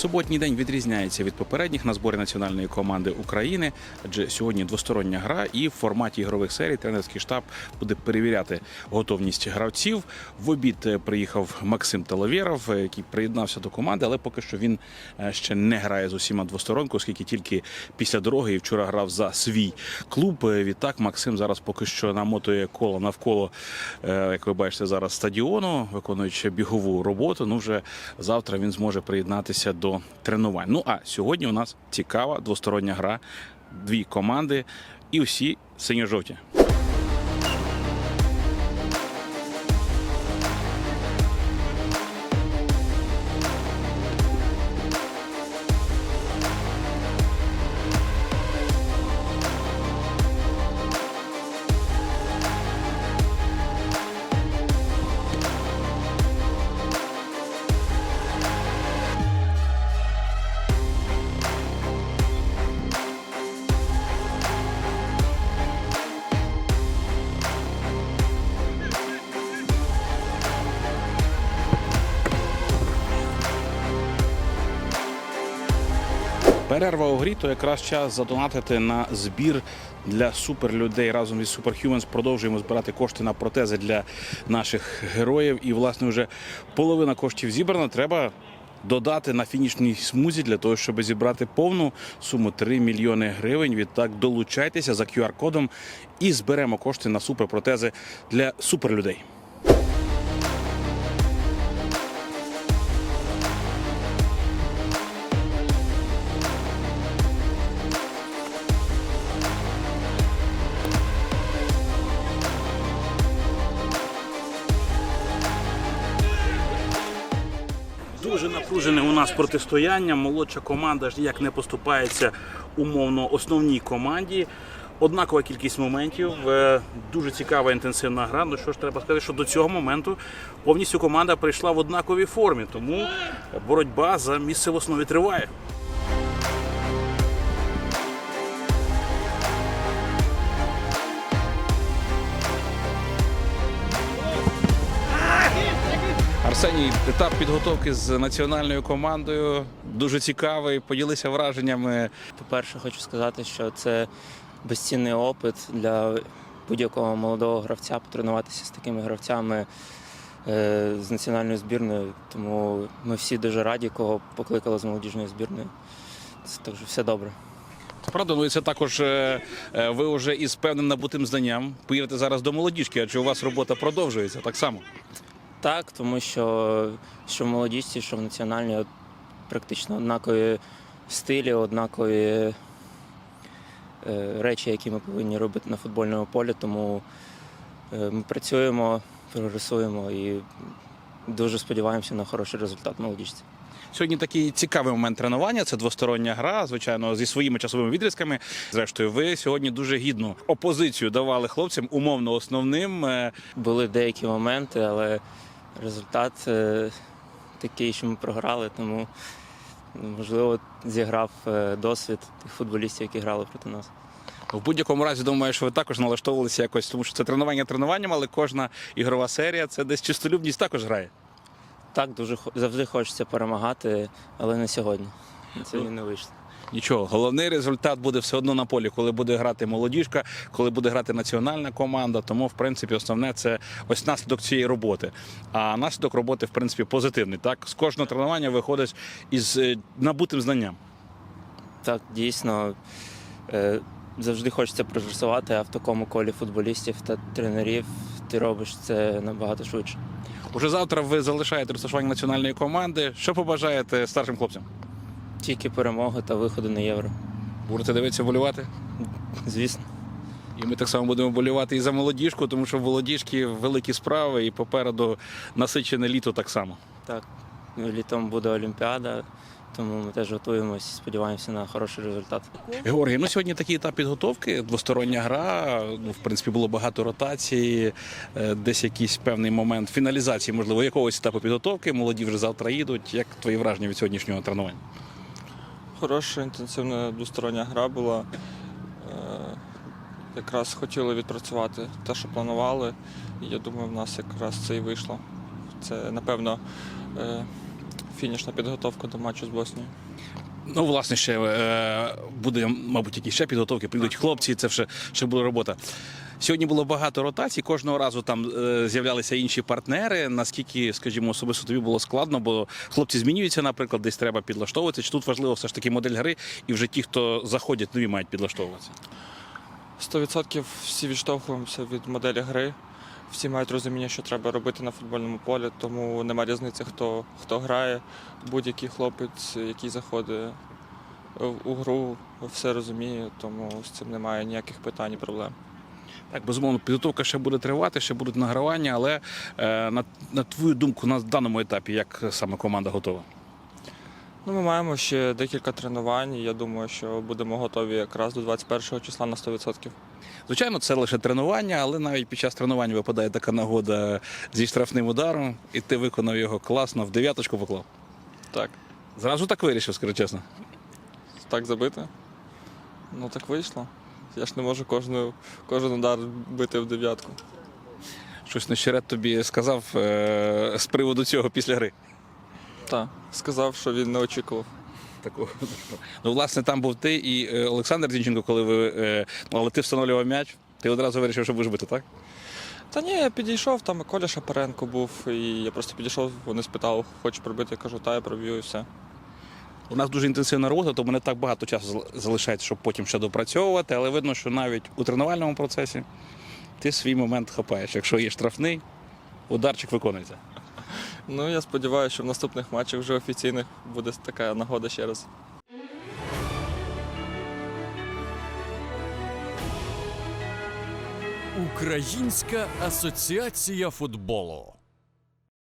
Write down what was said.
Суботній день відрізняється від попередніх на зборі національної команди України, адже сьогодні двостороння гра, і в форматі ігрових серій тренерський штаб буде перевіряти готовність гравців. В обід е, приїхав Максим Таловєров, е, який приєднався до команди, але поки що він е, ще не грає з усіма двосторонку, оскільки тільки після дороги і вчора грав за свій клуб. Відтак Максим зараз поки що намотує коло навколо, як ви бачите, зараз стадіону, виконуючи бігову роботу. Ну вже завтра він зможе приєднатися до тренувань. Ну а сьогодні у нас цікава двостороння гра, дві команди і всі синьо-жовті. Перерва у грі то якраз час задонатити на збір для суперлюдей. Разом із Superhumans продовжуємо збирати кошти на протези для наших героїв. І, власне, вже половина коштів зібрана. Треба додати на фінішній смузі для того, щоб зібрати повну суму 3 мільйони гривень. Відтак долучайтеся за QR-кодом і зберемо кошти на суперпротези для суперлюдей. Дуже напружене у нас протистояння. Молодша команда ж ніяк не поступається умовно основній команді. Однакова кількість моментів, е, дуже цікава інтенсивна гра. Ну що ж треба сказати, що до цього моменту повністю команда прийшла в однаковій формі, тому боротьба за місце в основі триває. Арсеній, етап підготовки з національною командою дуже цікавий. Поділися враженнями. По-перше, хочу сказати, що це безцінний опит для будь-якого молодого гравця потренуватися з такими гравцями е, з національною збірною. Тому ми всі дуже раді, кого покликали з молодіжної збірної. Це так все добре. Правда, ну і це також е, е, ви вже із певним набутим знанням поїдете зараз до молодіжки, адже у вас робота продовжується так само. Так, тому що що в молодіжці, що в національній от, практично однакові стилі, однакові е, речі, які ми повинні робити на футбольному полі. Тому е, ми працюємо, прогресуємо і дуже сподіваємося на хороший результат молодіжці. Сьогодні такий цікавий момент тренування. Це двостороння гра, звичайно, зі своїми часовими відрізками. Зрештою, ви сьогодні дуже гідну опозицію давали хлопцям, умовно основним. Е, Були деякі моменти, але результат е, такий, що ми програли, тому можливо зіграв е, досвід тих футболістів, які грали проти нас. В будь-якому разі думаю, що ви також налаштовувалися якось, тому що це тренування тренуванням, але кожна ігрова серія це десь чистолюбність також грає. Так, дуже завжди хочеться перемагати, але не сьогодні. Сьогодні не вийшло. Нічого, головний результат буде все одно на полі, коли буде грати молодіжка, коли буде грати національна команда. Тому, в принципі, основне це ось наслідок цієї роботи. А наслідок роботи, в принципі, позитивний. Так, з кожного тренування виходить із е, набутим знанням. Так, дійсно, е, завжди хочеться прогресувати, а в такому колі футболістів та тренерів ти робиш це набагато швидше. Уже завтра ви залишаєте розташування національної команди. Що побажаєте старшим хлопцям? Тільки перемоги та виходи на євро. Будете дивитися болювати? Звісно. І ми так само будемо болювати і за молодіжку, тому що в молодіжки великі справи, і попереду насичене літо так само. Так, літом буде Олімпіада, тому ми теж готуємося, сподіваємося на хороший результат. Георгій, ну сьогодні такий етап підготовки, двостороння гра. Ну, в принципі, було багато ротації, е, десь якийсь певний момент фіналізації, можливо, якогось етапу підготовки. Молоді вже завтра їдуть. Як твої враження від сьогоднішнього тренування? Хороша інтенсивна двостороння гра була. Е, Якраз хотіли відпрацювати те, що планували. І я думаю, в нас якраз це і вийшло. Це, напевно, е, фінішна підготовка до матчу з Боснією. Ну, власне, ще е, буде, мабуть, якісь ще підготовки, прийдуть хлопці, це ще, ще буде робота. Сьогодні було багато ротацій, кожного разу там е, з'являлися інші партнери. Наскільки, скажімо, особисто тобі було складно, бо хлопці змінюються, наприклад, десь треба підлаштовуватися. Чи тут важливо все ж таки модель гри, і вже ті, хто заходять, нові мають підлаштовуватися. 100% всі відштовхуємося від моделі гри. Всі мають розуміння, що треба робити на футбольному полі, тому нема різниці, хто, хто грає. Будь-який хлопець, який заходить у гру, все розуміє, тому з цим немає ніяких питань і проблем. Так, безумовно, підготовка ще буде тривати, ще будуть награвання, але е, на, на твою думку, на даному етапі, як саме команда готова? Ну, ми маємо ще декілька тренувань. і Я думаю, що будемо готові якраз до 21 числа на 100%. Звичайно, це лише тренування, але навіть під час тренувань випадає така нагода зі штрафним ударом, і ти виконав його класно, в дев'яточку поклав. Так, Зразу так вирішив, скажу чесно. так забити. Ну так вийшло. Я ж не можу кожну, кожен удар бити в дев'ятку. Щось нещерет тобі сказав е, з приводу цього після гри. Так, сказав, що він не очікував. Такого. Ну, власне, там був ти і е, Олександр Зінченко, коли ви. Е, ну, але ти встановлював м'яч, ти одразу вирішив, що будеш бити, так? Та ні, я підійшов, там і Коля Шапаренко був, і я просто підійшов, вони спитали, хочеш пробити, я кажу, та я проб'ю і все. У нас дуже інтенсивна робота, тому не так багато часу залишається, щоб потім ще допрацьовувати, але видно, що навіть у тренувальному процесі ти свій момент хапаєш. Якщо є штрафний, ударчик виконується. Ну я сподіваюся, що в наступних матчах вже офіційних буде така нагода ще раз. Українська асоціація футболу.